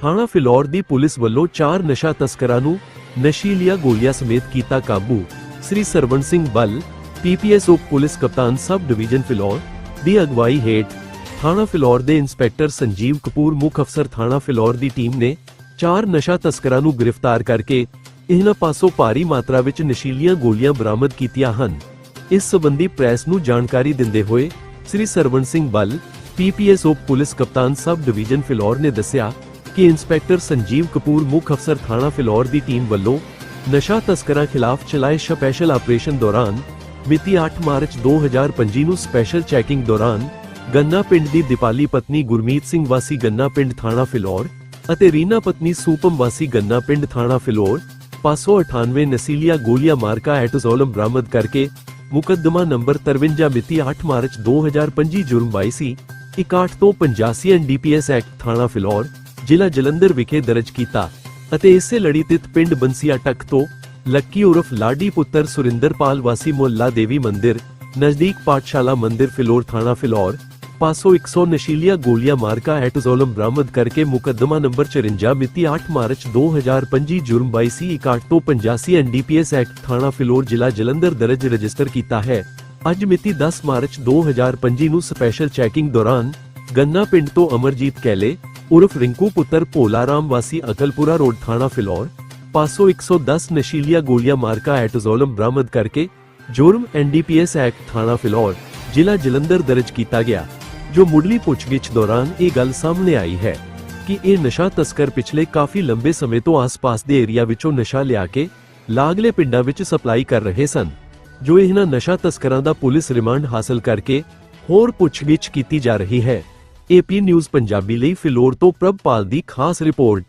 ਥਾਣਾ ਫਿਲੌਰ ਦੀ ਪੁਲਿਸ ਵੱਲੋਂ ਚਾਰ ਨਸ਼ਾ ਤਸਕਰਾਂ ਨੂੰ ਨਸ਼ੀਲੀਆਂ ਗੋਲੀਆਂ ਸਮੇਤ ਕੀਤਾ ਕਾਬੂ। ਸ੍ਰੀ ਸਰਵਣ ਸਿੰਘ ਬੱਲ, ਪੀਪੀਐਸ ਉਪ ਪੁਲਿਸ ਕਪਤਾਨ ਸਬ ਡਿਵੀਜ਼ਨ ਫਿਲੌਰ ਦੀ ਅਗਵਾਈ ਹੇਠ ਥਾਣਾ ਫਿਲੌਰ ਦੇ ਇੰਸਪੈਕਟਰ ਸੰਜੀਵ ਕਪੂਰ ਮੁੱਖ ਅਫਸਰ ਥਾਣਾ ਫਿਲੌਰ ਦੀ ਟੀਮ ਨੇ ਚਾਰ ਨਸ਼ਾ ਤਸਕਰਾਂ ਨੂੰ ਗ੍ਰਿਫਤਾਰ ਕਰਕੇ ਇਹਨਾਂ ਪਾਸੋਂ ਭਾਰੀ ਮਾਤਰਾ ਵਿੱਚ ਨਸ਼ੀਲੀਆਂ ਗੋਲੀਆਂ ਬਰਾਮਦ ਕੀਤੀਆਂ ਹਨ। ਇਸ ਸਬੰਧੀ ਪ੍ਰੈਸ ਨੂੰ ਜਾਣਕਾਰੀ ਦਿੰਦੇ ਹੋਏ ਸ੍ਰੀ ਸਰਵਣ ਸਿੰਘ ਬੱਲ, ਪੀਪੀਐਸ ਉਪ ਪੁਲਿਸ ਕਪਤਾਨ ਸਬ ਡਿਵੀਜ਼ਨ ਫਿਲੌਰ ਨੇ ਦੱਸਿਆ ਕਿ ਇੰਸਪੈਕਟਰ ਸੰਜੀਵ ਕਪੂਰ ਮੁੱਖ ਅਫਸਰ ਥਾਣਾ ਫਿਲੌਰ ਦੀ ਟੀਮ ਵੱਲੋਂ ਨਸ਼ਾ ਤਸਕਰਾਂ ਖਿਲਾਫ ਚਲਾਏ ਸਪੈਸ਼ਲ ਆਪਰੇਸ਼ਨ ਦੌਰਾਨ ਮਿਤੀ 8 ਮਾਰਚ 2025 ਨੂੰ ਸਪੈਸ਼ਲ ਚੈਕਿੰਗ ਦੌਰਾਨ ਗੰਨਾ ਪਿੰਡ ਦੀ ਦੀਪਾਲੀ ਪਤਨੀ ਗੁਰਮੀਤ ਸਿੰਘ ਵਾਸੀ ਗੰਨਾ ਪਿੰਡ ਥਾਣਾ ਫਿਲੌਰ ਅਤੇ ਰੀਨਾ ਪਤਨੀ ਸੂਪਮ ਵਾਸੀ ਗੰਨਾ ਪਿੰਡ ਥਾਣਾ ਫਿਲੌਰ ਪਾਸੋਂ 98 ਨਸੀਲੀਆ ਗੋਲੀਆਂ ਮਾਰਕਾ ਐਟੋਜ਼ੋਲਮ ਬਰਾਮਦ ਕਰਕੇ ਮੁਕੱਦਮਾ ਨੰਬਰ 53 ਮਿਤੀ 8 ਮਾਰਚ 2025 ਜੁਰਮ 22 61 ਤੋਂ 85 ਐਨਡੀਪੀਐਸ ਐਕਟ ਥਾਣਾ ਫਿਲੌਰ ਜ਼ਿਲ੍ਹਾ ਜਲੰਧਰ ਵਿਖੇ ਦਰਜ ਕੀਤਾ ਅਤੇ ਇਸੇ ਲੜੀ ਤਿਤ ਪਿੰਡ ਬੰਸੀਆ ਟੱਕ ਤੋਂ ਲੱਕੀ ਉਰਫ ਲਾਡੀ ਪੁੱਤਰ ਸੁਰਿੰਦਰਪਾਲ ਵਾਸੀ ਮੁਹੱਲਾ ਦੇਵੀ ਮੰਦਿਰ, ਨਜ਼ਦੀਕ ਪਾਠਸ਼ਾਲਾ ਮੰਦਿਰ ਫਿਲੌਰ ਥਾਣਾ ਫਿਲੌਰ, ਪਾਸੋਂ 100 ਨਸ਼ੀਲੀਆਂ ਗੋਲੀਆਂ ਮਾਰਕਾ ਐਟੋਜ਼ੋਲਮ ਬਰਾਮਦ ਕਰਕੇ ਮੁਕੱਦਮਾ ਨੰਬਰ 54 ਮਿਤੀ 8 ਮਾਰਚ 2025 ਜੁਰਮ 22 61 ਤੋਂ 85 ਐਨਡੀਪੀਐਸ ਐਕਟ ਥਾਣਾ ਫਿਲੌਰ ਜ਼ਿਲ੍ਹਾ ਜਲੰਧਰ ਦਰਜ ਰਜਿਸਟਰ ਕੀਤਾ ਹੈ। ਅੱਜ ਮਿਤੀ 10 ਮਾਰਚ 2025 ਨੂੰ ਸਪੈਸ਼ਲ ਚੈਕਿੰਗ ਦੌਰਾਨ ਗੰਨਾ ਪਿੰਡ ਤੋਂ ਅਮਰਜੀਤ ਕੈਲੇ ਉਰਫ ਰਿੰਕੂ ਪੁੱਤਰ ਭੋਲਾ ਰਾਮ ਵਾਸੀ ਅਕਲਪੁਰਾ ਰੋਡ ਥਾਣਾ ਫਿਲੌਰ 110 ਨਸ਼ੀਲੀਆਂ ਗੋਲੀਆਂ ਮਾਰਕਾ ਐਟੋਜ਼ੋਲਮ ਬਰਾਮਦ ਕਰਕੇ ਜੁਰਮ ਐਨਡੀਪੀਐਸ ਐਕਟ ਥਾਣਾ ਫਿਲੌਰ, ਜ਼ਿਲ੍ਹਾ ਜਲੰਧਰ ਦਰਜ ਕੀਤਾ ਗਿਆ, ਜੋ ਮੁੱਢਲੀ ਪੁੱਛਗਿੱਛ ਦੌਰਾਨ ਇਹ ਗੱਲ ਸਾਹਮਣੇ ਆਈ ਹੈ ਕਿ ਇਹ ਨਸ਼ਾ ਤਸਕਰ ਪਿਛਲੇ ਕਾਫੀ ਲੰਬੇ ਸਮੇਂ ਤੋਂ ਆਸ-ਪਾਸ ਦੇ ਏਰੀਆ ਵਿੱਚੋਂ ਨਸ਼ਾ ਲਿਆ ਕੇ ਲਾਗਲੇ ਪਿੰਡਾਂ ਵਿੱਚ ਸਪਲਾਈ ਕਰ ਰਹੇ ਸਨ, ਜੋ ਇਹਨਾਂ ਨਸ਼ਾ ਤਸਕਰਾਂ ਦਾ ਪੁਲਿਸ ਰਿਮਾਂਡ ਹਾਸਲ ਕਰਕੇ ਹੋਰ ਪੁੱਛਗਿੱਛ ਕੀਤੀ ਜਾ ਰਹੀ ਹੈ। ਏਪੀ ਨਿਊਜ਼ ਪੰਜਾਬੀ ਲਈ ਫਿਲੌਰ ਤੋਂ ਪ੍ਰਭਪਾਲ ਦੀ ਖਾਸ ਰਿਪੋਰਟ।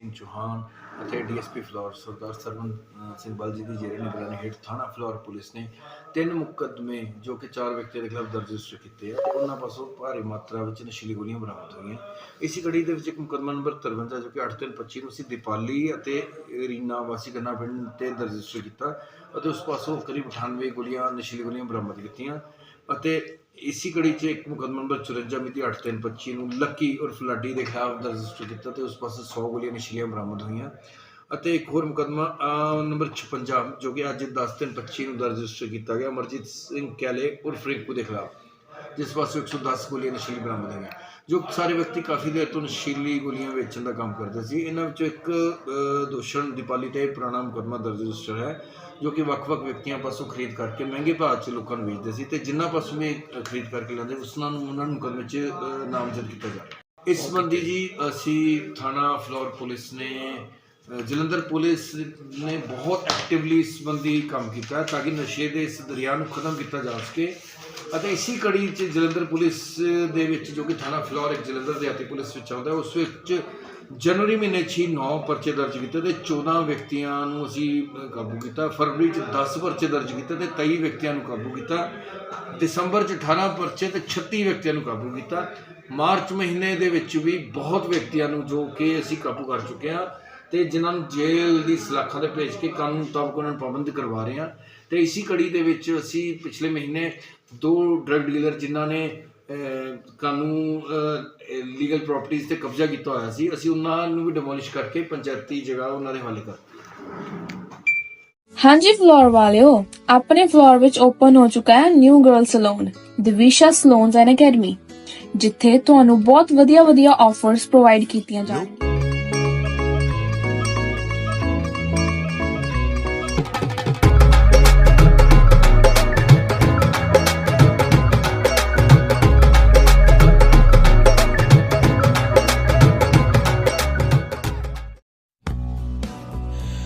ਸਿੰਘ ਚੌਹਾਨ ਅਤੇ ਡੀਐਸਪੀ ਫਲੋਰ ਸਰਦਾਰ ਸਰਵਨ ਸਿੰਘ ਬਲ ਜੀ ਦੀ ਜੇਰੇ ਨਿਗਰਾਨੀ ਹੇਠ ਥਾਣਾ ਫਲੋਰ ਪੁਲਿਸ ਨੇ ਤਿੰਨ ਮੁਕੱਦਮੇ ਜੋ ਕਿ ਚਾਰ ਵਿਅਕਤੀਆਂ ਦੇ ਖਿਲਾਫ ਦਰਜ ਰਜਿਸਟਰ ਕੀਤੇ ਆ ਤੇ ਉਹਨਾਂ ਪਾਸੋਂ ਭਾਰੀ ਮਾਤਰਾ ਵਿੱਚ ਨਸ਼ੀਲੀ ਗੋਲੀਆਂ ਬਰਾਮਦ ਹੋਈਆਂ। ਇਸੇ ਕੜੀ ਦੇ ਵਿੱਚ ਇੱਕ ਮੁਕੱਦਮਾ ਨੰਬਰ 53 ਜੋ ਕਿ 8/3/25 ਨੂੰ ਸੀ ਦੀਪਾਲੀ ਅਤੇ ਰੀਨਾ ਵਾਸੀ ਗੰਨਾ ਪਿੰਡ ਤੇ ਦਰਜ ਰਜਿਸਟਰ ਕੀਤਾ ਅਤੇ ਉਸ ਪਾਸੋਂ ਕਰੀਬ 98 ਗੋਲੀਆਂ, ਨਸ਼ੀਲੀ ਗੋਲੀਆਂ ਬਰਾਮਦ ਕੀਤੀਆਂ ਅਤੇ ਇਸੀ ਕੜੀ 'ਚ ਇੱਕ ਮੁਕੱਦਮਾ ਨੰਬਰ 54 ਮਿਤੀ 8/3/25 ਨੂੰ ਲੱਕੀ ਔਰ ਫਲਾਡੀ ਦੇ ਖਿਲਾਫ ਦਰਜ ਰਜਿਸਟਰ ਕੀਤਾ ਤੇ ਉਸ ਪਾਸੇ 100 ਗੋਲੀਆਂ ਨਸ਼ੀਲੀਆਂ ਬਰਾਮਦ ਹੋਈਆਂ। ਅਤੇ ਇੱਕ ਹੋਰ ਮੁਕੱਦਮਾ ਨੰਬਰ 56 ਜੋ ਕਿ ਅੱਜ 10/3/25 ਨੂੰ ਦਰਜ ਰਜਿਸਟਰ ਕੀਤਾ ਗਿਆ ਅਮਰਜੀਤ ਸਿੰਘ ਕੈਲੇ ਉਰਫ ਰਿੰਕੂ ਦੇ ਖਿਲਾਫ ਜਿਸ ਪਾਸੋਂ 110 ਗੋਲੀਆਂ ਨਸ਼ੀਲੀ ਬਰਾਮਦ ਹੋਈਆਂ ਜੋ ਸਾਰੇ ਵਿਅਕਤੀ ਕਾਫੀ ਦੇਰ ਤੋਂ ਨਸ਼ੀਲੀ ਗੋਲੀਆਂ ਵੇਚਣ ਦਾ ਕੰਮ ਕਰਦੇ ਸੀ। ਇਹਨਾਂ ਵਿੱਚੋਂ ਇੱਕ ਦੋਸ਼ਣ ਦੀਪਾਲੀ ਤੇ ਪੁਰਾਣਾ ਮੁਕੱਦਮਾ ਦਰਜ ਰਜਿਸਟਰ ਹੈ ਜੋ ਕਿ ਵੱਖ-ਵੱਖ ਵਿਅਕਤੀਆਂ ਪਾਸੋਂ ਖਰੀਦ ਕਰਕੇ ਮਹਿੰਗੇ ਭਾਅ 'ਚ ਲੋਕਾਂ ਨੂੰ ਵੇਚਦੇ ਸੀ ਤੇ ਜਿਨ੍ਹਾਂ ਪਾਸੋਂ ਵੀ ਖਰੀਦ ਕਰਕੇ ਲੈਂਦੇ ਉਸ ਨਾਲ ਨੂੰ ਉਹਨਾਂ ਨੂੰ ਮੁਕੱਦਮੇ 'ਚ ਨਾਮਜ਼ਦ ਕੀਤਾ ਜਾ ਰਿਹਾ ਇਸ ਸੰਬੰਧੀ ਜੀ ਅਸੀਂ ਥਾਣਾ ਫਲੋਰ ਪੁਲਿਸ ਨੇ ਜਲੰਧਰ ਪੁਲਿਸ ਨੇ ਬਹੁਤ ਐਕਟਿਵਲੀ ਇਸ ਸੰਬੰਧੀ ਕੰਮ ਕੀਤਾ ਤਾਂ ਕਿ ਨਸ਼ੇ ਦੇ ਇਸ ਦਰਿਆ ਨੂੰ ਖਤਮ ਕੀਤਾ ਜਾ ਸਕੇ। ਅਤੇ ਇਸੀ ਕੜੀ 'ਚ ਜਲੰਧਰ ਪੁਲਿਸ ਦੇ ਵਿੱਚ ਜੋ ਕਿ ਥਾਣਾ ਫਲੋਰ ਇੱਕ ਜਲੰਧਰ ਦਿਹਾਤੀ ਪੁਲਿਸ ਵਿੱਚ ਆਉਂਦਾ ਉਸ ਵਿੱਚ ਜਨਵਰੀ ਮਹੀਨੇ 'ਚ ਹੀ 9 ਪਰਚੇ ਦਰਜ ਕੀਤੇ ਤੇ 14 ਵਿਅਕਤੀਆਂ ਨੂੰ ਅਸੀਂ ਕਾਬੂ ਕੀਤਾ। ਫਰਵਰੀ 'ਚ 10 ਪਰਚੇ ਦਰਜ ਕੀਤੇ ਤੇ 23 ਵਿਅਕਤੀਆਂ ਨੂੰ ਕਾਬੂ ਕੀਤਾ। ਦਸੰਬਰ 'ਚ 18 ਪਰਚੇ ਤੇ 36 ਵਿਅਕਤੀਆਂ ਨੂੰ ਕਾਬੂ ਕੀਤਾ। ਮਾਰਚ ਮਹੀਨੇ ਦੇ ਵਿੱਚ ਵੀ ਬਹੁਤ ਵਿਅਕਤੀਆਂ ਨੂੰ ਜੋ ਕਿ ਅਸੀਂ ਕਾਬੂ ਕਰ ਚੁੱਕੇ ਹਾਂ। ਤੇ ਜਿਨ੍ਹਾਂ ਨੂੰ ਜੇਲ੍ਹ ਦੀ ਸਲਾਖਾਂ ਤੇ ਭੇਜ ਕੇ ਕਾਨੂੰਨ ਮੁਤਾਬਕ ਉਹਨਾਂ ਨੂੰ ਪਾਬੰਦ ਕਰਵਾ ਰਹੇ ਹਾਂ। ਤੇ ਇਸੀ ਕੜੀ ਦੇ ਵਿੱਚ ਅਸੀਂ ਪਿਛਲੇ ਮਹੀਨੇ ਦੋ ਡਰੱਗ ਡੀਲਰ ਜਿਨ੍ਹਾਂ ਨੇ ਕਾਨੂੰਨ ਲੀਗਲ ਪ੍ਰਾਪਰਟੀਆਂ ਤੇ ਕਬਜ਼ਾ ਕੀਤਾ ਹੋਇਆ ਸੀ, ਅਸੀਂ ਉਹਨਾਂ ਨੂੰ ਵੀ ਡਿਮੋਲਿਸ਼ ਕਰਕੇ ਪੰਚਾਇਤੀ ਜਗ੍ਹਾ ਉਹਨਾਂ ਦੇ ਹਵਾਲੇ ਕਰ ਹਾਂਜੀ ਫਲੋਰ ਵਾਲਿਓ, ਆਪਣੇ ਫਲੋਰ ਵਿੱਚ ਓਪਨ ਹੋ ਚੁੱਕਾ ਹੈ new girl salon Divisha salons and academy ਜਿੱਥੇ ਤੁਹਾਨੂੰ ਬਹੁਤ ਵਧੀਆ ਵਧੀਆ ਆਫਰਸ ਪ੍ਰੋਵਾਈਡ ਕੀਤੀਆਂ ਜਾਣਗੀਆਂ।